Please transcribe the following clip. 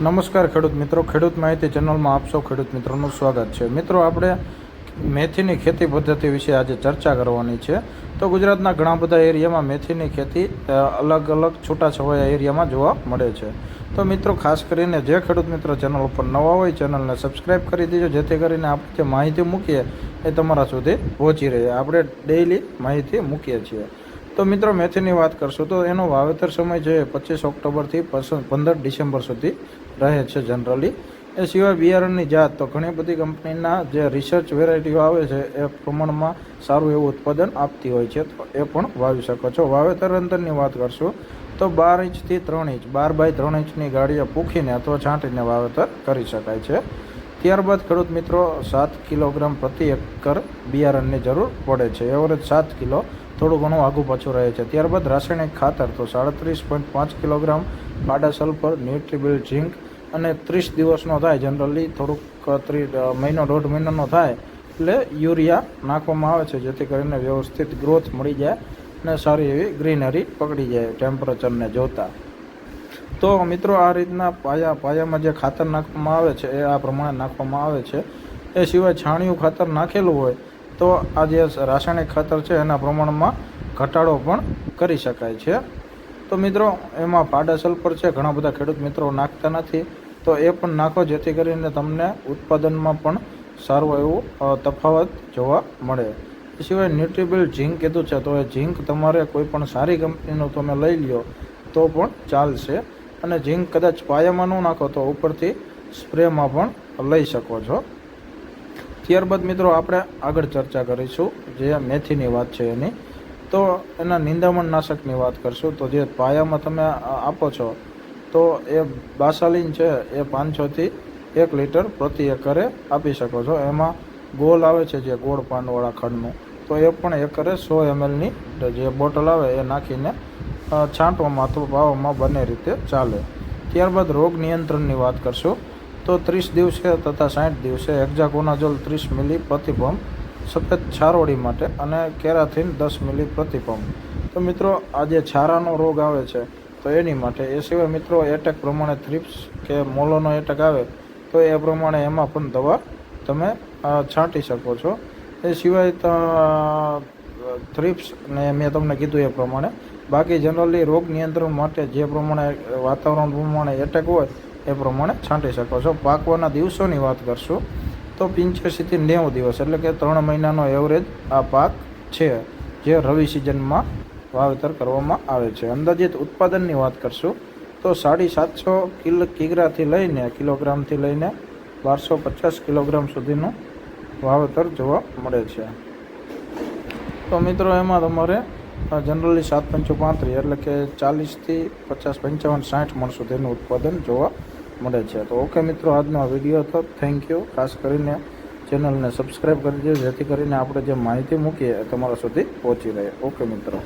નમસ્કાર ખેડૂત મિત્રો. ખેડૂત માહિતી ચેનલમાં આપ સૌ ખેડૂત મિત્રોનું સ્વાગત છે. મિત્રો, આપણે મેથીની ખેતી પદ્ધતિ વિશે આજે ચર્ચા કરવાની છે. તો ગુજરાતના ઘણા બધા એરિયામાં મેથીની ખેતી અલગ અલગ છૂટાછવાયા એરિયામાં જોવા મળે છે. તો મિત્રો, ખાસ કરીને જે ખેડૂત મિત્રો ચેનલ ઉપર નવા હોય, ચેનલને સબસ્ક્રાઈબ કરી દેજો, જેથી કરીને આપણે જે માહિતી મૂકીએ એ તમારા સુધી પહોંચી રહે. આપણે ડેઈલી માહિતી મૂકીએ છીએ. તો મિત્રો, મેથીની વાત કરશું તો એનો વાવેતર સમય છે પચીસ ઓક્ટોબરથી પંદર ડિસેમ્બર સુધી રહે છે જનરલી એ સિવાય બિયારણની જાત, તો ઘણી બધી કંપનીના જે રિસર્ચ વેરાયટીઓ આવે છે, એ પ્રમાણમાં સારું એવું ઉત્પાદન આપતી હોય છે, તો એ પણ વાવી શકો છો. વાવેતર અંતરની વાત કરશું, તો બાર ઇંચથી ત્રણ ઇંચ, બાર બાય ત્રણ ઇંચની ગાડીઓ પૂખીને અથવા છાંટીને વાવેતર કરી શકાય છે. ત્યારબાદ, ખેડૂત મિત્રો, સાત કિલોગ્રામ પ્રતિ એકર બિયારણની જરૂર પડે છે. એવરેજ સાત કિલો, થોડું ઘણું આગું પાછું રહે છે. ત્યારબાદ રાસાયણિક ખાતર, તો સાડત્રીસ પોઈન્ટ પાંચ કિલોગ્રામ પાડા સલ્ફર ન્યુટ્રીબિલ ઝીંક અને ત્રીસ દિવસનો થાય જનરલી થોડુંક ત્રી મહિનો, દોઢ મહિનાનો થાય, એટલે યુરિયા નાખવામાં આવે છે, જેથી કરીને વ્યવસ્થિત ગ્રોથ મળી જાય અને સારી એવી ગ્રીનરી પકડી જાય ટેમ્પરેચરને જોતા. તો મિત્રો, આ રીતના પાયા, પાયામાં જે ખાતર નાખવામાં આવે છે, એ આ પ્રમાણે નાખવામાં આવે છે. એ સિવાય છાણિયું ખાતર નાખેલું હોય, તો આ જે રાસાયણિક ખાતર છે, એના પ્રમાણમાં ઘટાડો પણ કરી શકાય છે. તો મિત્રો, એમાં પાડા સલ્ફર છે, ઘણા બધા ખેડૂત મિત્રો નાખતા નથી. તો એ પણ નાખો, જેથી કરીને તમને ઉત્પાદનમાં પણ સારું એવું તફાવત જોવા મળે. એ સિવાય ન્યુટ્રીબિલ ઝીંક કીધું છે, તો એ ઝીંક તમારે કોઈ પણ સારી કંપનીનું તમે લઈ લ્યો, તો પણ ચાલશે. અને ઝીંક કદાચ પાયામાં ન નાખો, તો ઉપરથી સ્પ્રેમાં પણ લઈ શકો છો. ત્યારબાદ મિત્રો, આપણે આગળ ચર્ચા કરીશું, જે મેથીની વાત છે એની. તો એના નિંદામણ નાશકની વાત કરશું. તો જે પાયામાં તમે આપો છો, તો એ બાસાલીન છે, એ પાંચસોથી એક લીટર પ્રતિ એકરે આપી શકો છો. એમાં ગોળ આવે છે જે ગોળ પાનવાળા ખંડનું. તો એ પણ એકરે સો એમએલની જે બોટલ આવે એ નાખીને છાંટવામાં અથવા પાવામાં બંને રીતે ચાલે. ત્યારબાદ રોગ નિયંત્રણની વાત કરશું. તો ત્રીસ દિવસે તથા સાઠ દિવસે એક્ઝાકોનાઝોલ ત્રીસ મિલી પ્રતિ સફેદ છારોડી માટે અને કેરાથીન દસ મિલી પ્રતિ તો મિત્રો આ જે છારાનો રોગ આવે છે, તો એની માટે એ સિવાય મિત્રો એટેક પ્રમાણે થ્રિપ્સ કે મોલોનો એટેક આવે, તો એ પ્રમાણે એમાં પણ દવા તમે છાંટી શકો છો. એ સિવાય થ્રિપ્સ ને મેં તમને કીધું એ પ્રમાણે. બાકી જનરલી રોગ નિયંત્રણ માટે જે પ્રમાણે વાતાવરણ પ્રમાણે એટેક હોય, એ પ્રમાણે છાંટી શકો છો. પાકવાના દિવસોની વાત કરશું. તો પંચ્યાસીથી નેવું દિવસ, એટલે કે ત્રણ મહિનાનો એવરેજ આ પાક છે, જે રવિ સિઝનમાં વાવેતર કરવામાં આવે છે. અંદાજિત ઉત્પાદનની વાત કરશું, તો સાડી સાતસો કિલ કિગ્રાથી લઈને, કિલોગ્રામથી લઈને બારસો પચાસ કિલોગ્રામ સુધીનું વાવેતર જોવા મળે છે. તો મિત્રો, એમાં તમારે જનરલી સાત પંચો પાંત્રીસ, એટલે કે ચાલીસથી પચાસ પંચાવન સાઠ મણ સુધીનું ઉત્પાદન જોવા મળે છે. તો ઓકે મિત્રો, આજનો આ વીડિયો હતો. થેન્ક યુ ખાસ કરીને ચેનલને સબસ્ક્રાઈબ કરી દેજો, જેથી કરીને આપણે જે માહિતી મૂકીએ એ તમારા સુધી પહોંચી રહે. ઓકે મિત્રો.